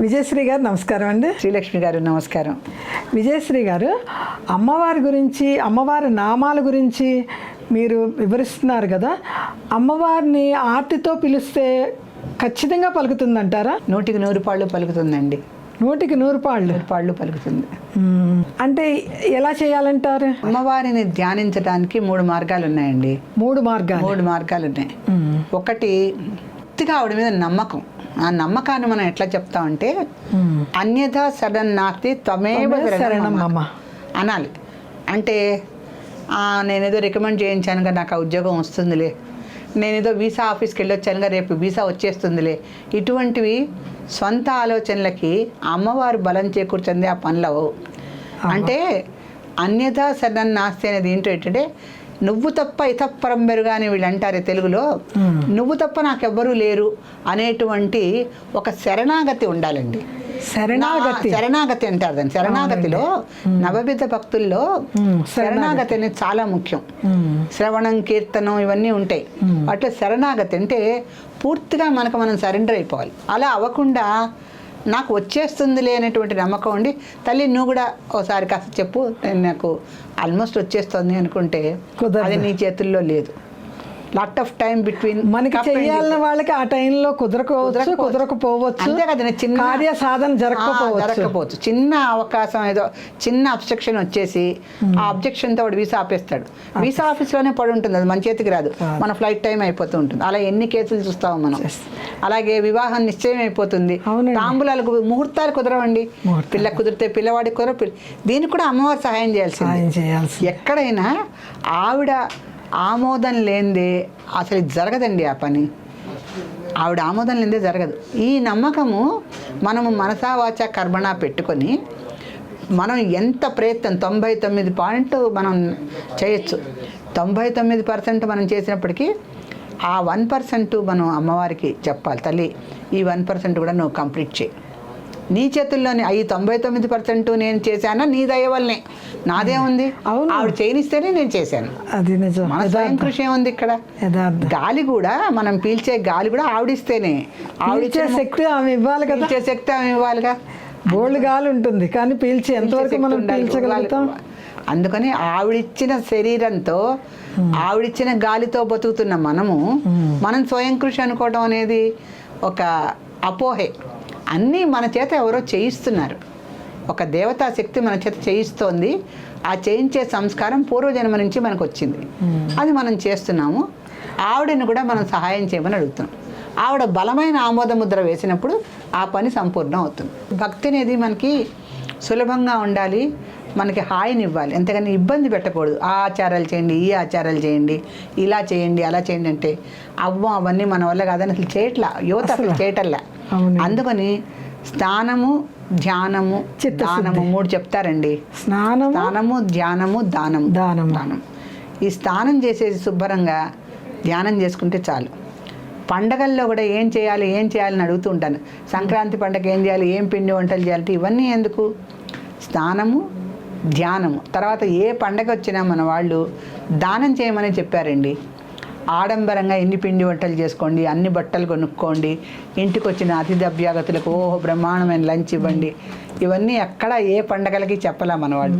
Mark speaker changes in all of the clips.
Speaker 1: విజయశ్రీ గారు నమస్కారం అండి.
Speaker 2: శ్రీలక్ష్మి గారు నమస్కారం.
Speaker 1: విజయశ్రీ గారు అమ్మవారి గురించి అమ్మవారి నామాల గురించి మీరు వివరిస్తున్నారు కదా. అమ్మవారిని ఆర్తితో పిలిస్తే ఖచ్చితంగా పలుకుతుందంటారా?
Speaker 2: నూటికి నూరు పాళ్ళు పలుకుతుందండి.
Speaker 1: నూటికి నూరు పాళ్ళు.
Speaker 2: పాళ్ళు పలుకుతుంది.
Speaker 1: అంటే ఎలా చేయాలంటారు?
Speaker 2: అమ్మవారిని ధ్యానించడానికి మూడు మార్గాలు ఉన్నాయండి.
Speaker 1: మూడు మార్గాలు.
Speaker 2: మూడు మార్గాలు ఉన్నాయి. ఒకటి పూర్తిగా ఆవిడ మీద నమ్మకం. ఆ నమ్మకాన్ని మనం ఎట్లా చెప్తామంటే. అన్యథా సడన్ నాస్తి త్వమేవ
Speaker 1: త్వమేవ
Speaker 2: శరణం
Speaker 1: శరణం
Speaker 2: మమ.
Speaker 1: మమ.
Speaker 2: అనాలి అంటే "ఆ, నేనేదో రికమెండ్ చేయించానుగా నాకు ఆ ఉద్యోగం వస్తుందిలే నేనేదో వీసా ఆఫీస్కి వెళ్ళొచ్చానుగా రేపు వీసా వచ్చేస్తుందిలే ఇటువంటివి స్వంత ఆలోచనలకి అమ్మవారు బలం చేకూర్చుంది ఆ పనులు అంటే అన్యథా సడన్ నాస్తి అనేది ఏంటో ఏంటంటే నువ్వు తప్ప ఇతప్పరం మెరుగా అని వీళ్ళు అంటారే తెలుగులో నువ్వు తప్ప నాకెవ్వరూ లేరు అనేటువంటి ఒక శరణాగతి ఉండాలండి.
Speaker 1: శరణాగతి.
Speaker 2: శరణాగతి అంటారు దాన్ని. శరణాగతిలో నవవిధ భక్తుల్లో. శరణాగతి అనేది చాలా ముఖ్యం. శ్రవణం కీర్తనం ఇవన్నీ ఉంటాయి. అట్లా శరణాగతి అంటే పూర్తిగా మనకు మనం సరెండర్ అయిపోవాలి. అలా అవ్వకుండా నాకు వచ్చేస్తుందిలే అనేటువంటి నమ్మకం ఉండి తల్లి నువ్వు కూడా ఒకసారి కాస్త చెప్పు నేను నాకు ఆల్మోస్ట్ వచ్చేస్తుంది అనుకుంటే. అది నీ చేతుల్లో లేదు లాట్ ఆఫ్ టైం బిట్వీన్
Speaker 1: మనకి చెయ్యాలన్న వాళ్ళకి ఆ టైంలో కుదరకపోవచ్చు కుదరకపోవచ్చు.
Speaker 2: అంతే కదా చిన్న
Speaker 1: కార్య సాధన జరగకపోవచ్చు.
Speaker 2: జరగకపోవచ్చు. చిన్న అవకాశం ఏదో చిన్న అబ్జెక్షన్ వచ్చేసి ఆ అబ్జెక్షన్తో వాడు వీసా ఆపేస్తాడు. వీసా ఆఫీస్లోనే పడి ఉంటుంది అది మన చేతికి రాదు. మన ఫ్లైట్ టైం అయిపోతూ ఉంటుంది. అలా ఎన్ని కేసులు చూస్తాము మనం? అలాగే వివాహం నిశ్చయం అయిపోతుంది. తాంబూలాలకు ముహూర్తాలు కుదరవండి. పిల్ల కుదిరితే పిల్లవాడికి కుదర దీనికి కూడా అమ్మవారు సహాయం చేయాల్సింది. ఎక్కడైనా ఆవిడ ఆమోదం లేనిదే అసలు జరగదండి ఆ పని. ఆవిడ ఆమోదం లేనిదే జరగదు. ఈ నమ్మకము మనము మనసావాచ కర్మణ పెట్టుకొని మనం ఎంత ప్రయత్నం తొంభై తొమ్మిది పాయింట్ మనం చేయొచ్చు. తొంభై తొమ్మిది పర్సెంట్ మనం చేసినప్పటికీ ఆ వన్ పర్సెంట్ మనం అమ్మవారికి చెప్పాలి. తల్లి ఈ వన్ పర్సెంట్ కూడా నువ్వు కంప్లీట్ చేయి. నీ చేతుల్లోనే అవి తొంభై తొమ్మిది పర్సెంట్ నేను చేశానా? నీ దయ వల్లనే. నాదే ఉంది.
Speaker 1: అవును.
Speaker 2: ఆవిడ చేయనిస్తేనే నేను చేశాను.
Speaker 1: అది నిజం.
Speaker 2: మన స్వయం కృషి ఏముంది ఇక్కడ? గాలి కూడా మనం పీల్చే గాలి కూడా ఆవిడిస్తేనే.
Speaker 1: పీల్చే శక్తి ఆమె ఇవ్వాలి కదా.
Speaker 2: పీల్చే శక్తి ఆమె ఇవ్వాలిగా.
Speaker 1: బోల్డ్ గాలి ఉంటుంది కానీ పీల్చి ఎంతవరకు మనం. పీల్చగలుగుతాం?
Speaker 2: అందుకని ఆవిడిచ్చిన శరీరంతో ఆవిడిచ్చిన గాలితో బతుకుతున్న మనము మనం స్వయం కృషి అనుకోవడం అనేది ఒక అపోహే. అన్నీ మన చేత ఎవరో చేయిస్తున్నారు. ఒక దేవతా శక్తి మన చేత చేయిస్తోంది. ఆ చేయించే సంస్కారం పూర్వజన్మ నుంచి మనకు వచ్చింది అది మనం చేస్తున్నాము. ఆవిడని కూడా మనం సహాయం చేయమని అడుగుతున్నాం. ఆవిడ బలమైన ఆమోద ముద్ర వేసినప్పుడు ఆ పని సంపూర్ణం అవుతుంది. భక్తి అనేది మనకి సులభంగా ఉండాలి. మనకి హాయిని ఇవ్వాలి అంతేగాని ఇబ్బంది పెట్టకూడదు. ఆ ఆచారాలు చేయండి ఈ ఆచారాలు చేయండి ఇలా చేయండి అలా చేయండి అంటే అవ్వం అవన్నీ మన వల్ల కాదని అసలు చేయట్లా. యువత అసలు చేయటల్లా. అందుకని స్నానము ధ్యానము. దానము మూడు చెప్తారండి.
Speaker 1: స్నానం
Speaker 2: స్నానము ధ్యానము దానము.
Speaker 1: దానం
Speaker 2: దానం. ఈ స్నానం చేసేది శుభ్రంగా ధ్యానం చేసుకుంటే చాలు. పండగల్లో కూడా ఏం చేయాలి ఏం చేయాలని అడుగుతూ ఉంటాను. సంక్రాంతి పండగ ఏం చేయాలి ఏం పిండి వంటలు చేయాలి ఇవన్నీ ఎందుకు? స్నానము ధ్యానము. తర్వాత ఏ పండగ వచ్చినా మన వాళ్ళు దానం చేయమని చెప్పారండి. ఆడంబరంగా ఎన్ని పిండి వంటలు చేసుకోండి అన్ని బట్టలు కొనుక్కోండి ఇంటికి వచ్చిన అతిథి అభ్యాగతులకు ఓహో బ్రహ్మాండమైన లంచ్ ఇవ్వండి. ఇవన్నీ ఎక్కడ ఏ పండగలకి చెప్పలే మన వాళ్ళు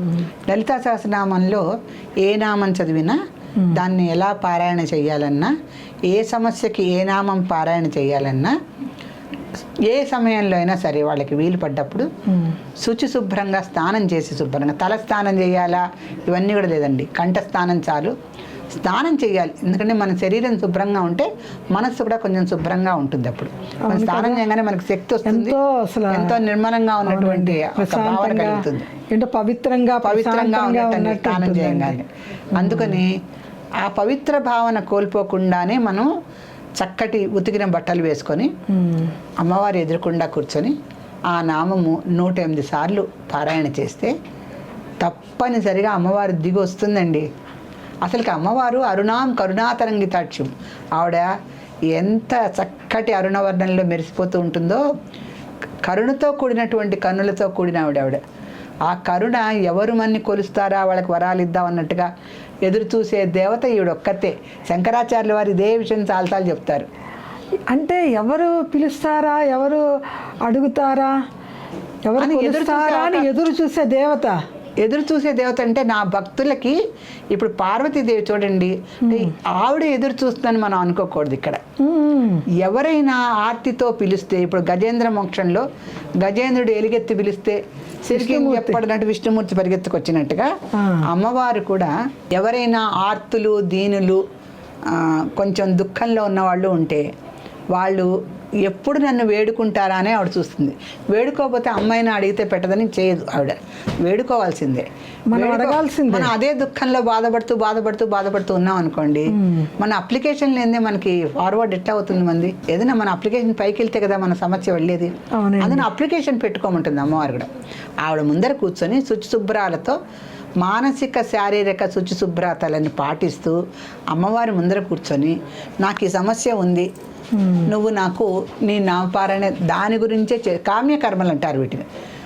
Speaker 2: లలితా సహస్రనామంలో ఏ నామం చదివినా దాన్ని ఎలా పారాయణ చేయాలన్నా ఏ సమస్యకి ఏ నామం పారాయణ చేయాలన్నా ఏ సమయంలో అయినా సరే వాళ్ళకి వీలు పడ్డప్పుడు శుచి శుభ్రంగా స్నానం చేసి శుభ్రంగా తల స్నానం చేయాలా? ఇవన్నీ కూడా లేదండి. కంఠ స్నానం చాలు. స్నానం చేయాలి. ఎందుకంటే మన శరీరం శుభ్రంగా ఉంటే మనస్సు కూడా కొంచెం శుభ్రంగా ఉంటుంది అప్పుడు. మన స్నానం చేయగానే మనకి శక్తి వస్తుంది.
Speaker 1: ఎంతో
Speaker 2: నిర్మలంగా ఉన్నటువంటి భావన కలుగుతుంది.
Speaker 1: ఏంటో పవిత్రంగా
Speaker 2: పవిత్రంగా ఉన్నట్టు స్నానం. చేయగానే. అందుకని ఆ పవిత్ర భావన కోల్పోకుండానే మనం చక్కటి ఉతికిన బట్టలు వేసుకొని. అమ్మవారి ఎదురుకుండా కూర్చొని ఆ నామము నూట ఎనిమిది సార్లు పారాయణ చేస్తే తప్పనిసరిగా అమ్మవారు దిగి వస్తుందండి. అసలుకి అమ్మవారు అరుణాం కరుణాతరంగితాక్ష్యం ఆవిడ ఎంత చక్కటి అరుణవర్ణంలో మెరిసిపోతూ ఉంటుందో కరుణతో కూడినటువంటి కన్నులతో కూడిన ఆవిడ ఆవిడ. ఆ కరుణ ఎవరు మన్ని కొలుస్తారా వాళ్ళకి వరాలు ఇద్దాం అన్నట్టుగా ఎదురు చూసే దేవత ఈవిడ ఒక్కతే. శంకరాచార్యుల వారు ఇదే విషయం చాలాసార్లు చెప్తారు.
Speaker 1: అంటే ఎవరు పిలుస్తారా ఎవరు అడుగుతారా ఎవరు
Speaker 2: ఎదురు
Speaker 1: చూసే దేవత?
Speaker 2: ఎదురు చూసే దేవత అంటే నా భక్తులకి ఇప్పుడు పార్వతీదేవి చూడండి ఆవిడ ఎదురు చూస్తుందని మనం అనుకోకూడదు ఇక్కడ. ఎవరైనా ఆర్తితో పిలిస్తే ఇప్పుడు గజేంద్ర మోక్షంలో గజేంద్రుడు ఎలుగెత్తి పిలిస్తే సిరికి చెప్పడినట్టు విష్ణుమూర్తి పరిగెత్తుకొచ్చినట్టుగా. అమ్మవారు కూడా ఎవరైనా ఆర్తులు దీనులు కొంచెం దుఃఖంలో ఉన్న వాళ్ళు ఉంటే వాళ్ళు ఎప్పుడు నన్ను వేడుకుంటారా అని ఆవిడ చూస్తుంది. వేడుకోకపోతే అమ్మాయిని అడిగితే పెట్టదని చేయదు ఆవిడ. వేడుకోవాల్సిందే.
Speaker 1: మనం అడగాల్సిందే.
Speaker 2: మనం అదే దుఃఖంలో బాధపడుతూ బాధపడుతూ బాధపడుతూ ఉన్నాం అనుకోండి మన అప్లికేషన్ లేదే మనకి ఫార్వర్డ్ ఎట్లా అవుతుంది మంది? ఏదైనా మన అప్లికేషన్ పైకి వెళ్తే కదా మన సమస్య వెళ్ళేది. అందులో అప్లికేషన్ పెట్టుకోమంటుంది అమ్మవారు కూడా. ఆవిడ ముందర కూర్చొని శుచి శుభ్రాలతో మానసిక శారీరక శుచి శుభ్రతలను పాటిస్తూ అమ్మవారి ముందర కూర్చొని నాకు ఈ సమస్య ఉంది. నువ్వు నాకు నీ నామపారణ దాని గురించే చే కామ్య కర్మలు అంటారు వీటిని.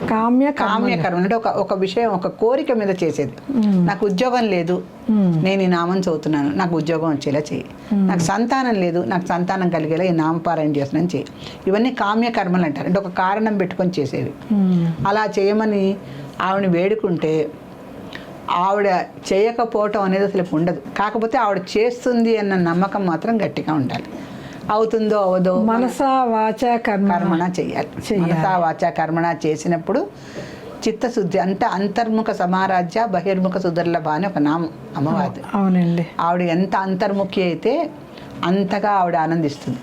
Speaker 1: కామ్య కా-
Speaker 2: కామ్య కర్మ అంటే ఒక ఒక విషయం ఒక కోరిక మీద చేసేది. నాకు ఉద్యోగం లేదు. నేను ఈ నామం చదువుతున్నాను. నాకు ఉద్యోగం వచ్చేలా చెయ్యి. నాకు సంతానం లేదు. నాకు సంతానం కలిగేలా ఈ నామపారాయణ చేస్తున్నాను చెయ్యి. ఇవన్నీ కామ్య కర్మలు అంటారు. అంటే ఒక కారణం పెట్టుకొని చేసేవి. అలా చేయమని ఆవిడని వేడుకుంటే ఆవిడ చేయకపోవటం అనేది అసలు ఉండదు. కాకపోతే ఆవిడ చేస్తుంది అన్న నమ్మకం మాత్రం గట్టిగా ఉండాలి. అవుతుందో అవదో
Speaker 1: మనస వాచ కర్మ
Speaker 2: కర్మణ చెయ్యాలి. మనసా వాచ కర్మణ చేసినప్పుడు చిత్తశుద్ధి అంటే అంతర్ముఖ సమారాజ్య బహిర్ముఖ సుదర్లభ అని ఒక నామం అమ్మవారి
Speaker 1: అవునండి.
Speaker 2: ఆవిడ ఎంత అంతర్ముఖి అయితే అంతగా ఆవిడ ఆనందిస్తుంది.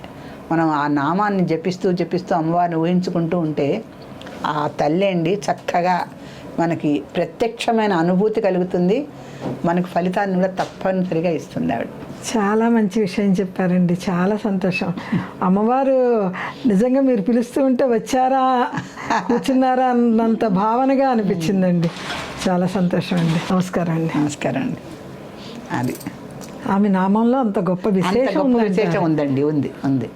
Speaker 2: మనం ఆ నామాన్ని జపిస్తూ జపిస్తూ అమ్మవారిని ఊహించుకుంటూ ఉంటే ఆ తల్లి అండి చక్కగా మనకి ప్రత్యక్షమైన అనుభూతి కలుగుతుంది. మనకు ఫలితాన్ని కూడా తప్పనిసరిగా ఇస్తుంది ఆవిడ.
Speaker 1: చాలా మంచి విషయం చెప్పారండి. చాలా సంతోషం. అమ్మవారు నిజంగా మీరు పిలుస్తూ ఉంటే వచ్చారా కూర్చున్నారా అన్నంత భావనగా అనిపించిందండి. చాలా సంతోషం అండి. నమస్కారం అండి.
Speaker 2: నమస్కారం అండి. అది.
Speaker 1: ఆమె నామంలో అంత గొప్ప విశేషం
Speaker 2: విశేషం ఉందండి. ఉంది ఉంది.